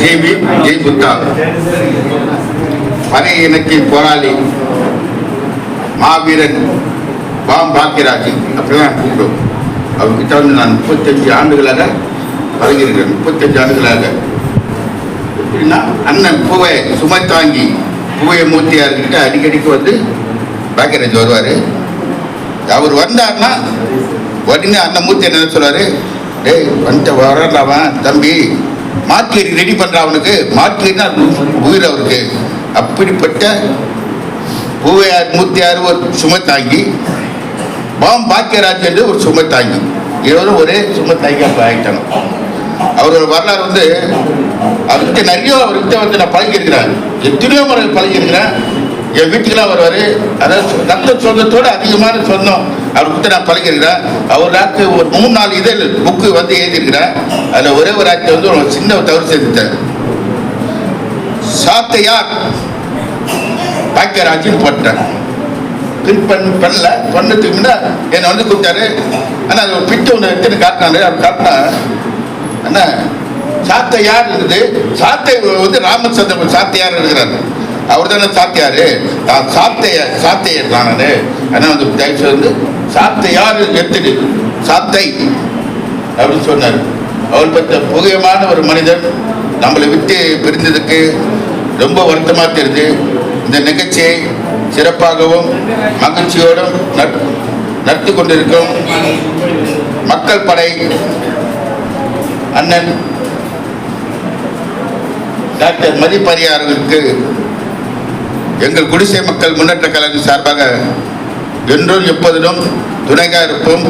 JP Jai Buddha. பனை இனத்தி போராளி மாவீரன் bomb Bhagyaraj. அப்படிதான் கூப்பிடும் அவர்கிட்ட வந்து நான் முப்பத்தஞ்சு ஆண்டுகளாக பழகிருக்கிறேன் முப்பத்தஞ்சு ஆண்டுகளாக. எப்படின்னா அண்ணன் பூவை சுமை தாங்கி பூவை மூர்த்தியார்கிட்ட அடிக்கடிக்கு வந்து பாக்கியராஜ் வருவார். அவர் வந்தார்னா உடனே அண்ணன் மூர்த்தி என்ன சொல்றாரு? டேய் வந்துட்டு அவன் தம்பி. மாற்று ரெடி பண்ணுற அவனுக்கு. மாற்றுனா உயிர் அவருக்கு. அப்படிப்பட்ட பூவையார் மூர்த்தியார் ஒரு சுமை தாங்கி பாம் பாக்கியராஜ் என்று ஒரு சுமை தாங்கி. இருவரும் ஒரே சுமை தாங்கி அப்போ ஆகிட்டாங்க அவரோட வரலாறு வந்து அவர்கிட்ட நிறைய அவர்கிட்ட வந்து நான் பழகியிருக்கிறேன். எத்தனையோ முறை பழகியிருக்கிறேன். என் வீட்டுக்கெல்லாம் வருவார். அதாவது ரத்த சொந்தத்தோட அதிகமான சொந்தம் அவர்கிட்ட நான் பழகிருக்கிறேன் அவர் ராக்கு ஒரு மூணு நாலு இதழ் புக்கு வந்து எழுதியிருக்கிறேன் அதில் ஒரே ஒரு ஆட்சி வந்து ஒரு சின்ன தவறு செஞ்சுட்டார். சாத்தையார் பாக்கியராஜின்னு போட்டேன் பின் பண்ண பண்ணல. பண்ணதுக்கு முன்ன என்னை வந்து கூப்பிட்டாரு. ஆனால் அது ஒரு பிட்டு ஒன்று எடுத்துன்னு காட்டினாரு. அவர் காட்டினா அண்ணா சாத்தையார் இருந்தது சாத்தை வந்து ராமச்சந்திரன் சாத்தையார் இருக்கிறார். அவர் தானே சாத்தியாரு நான் சாத்தைய சாத்தையர் தானே ஆனால் வந்து தயவுசெய்து வந்து சாத்தையார் எடுத்துடு சாத்தை அப்படின்னு சொன்னார். அவர் பற்ற புகையமான ஒரு மனிதன் நம்மளை விட்டு பிரிந்ததுக்கு ரொம்ப வருத்தமாக தெரியுது. இந்த நிகழ்ச்சியை சிறப்பாகவும் மகிழ்ச்சியோடும் நட்- நடத்தி கொண்டிருக்கும் மக்கள் படை அண்ணன் டாக்டர் மதிப்பரியாரங்களுக்கு எங்கள் குடிசை மக்கள் முன்னேற்ற கழகம் சார்பாக என்றும் எப்போதிலும் துணையாக இருப்போம்.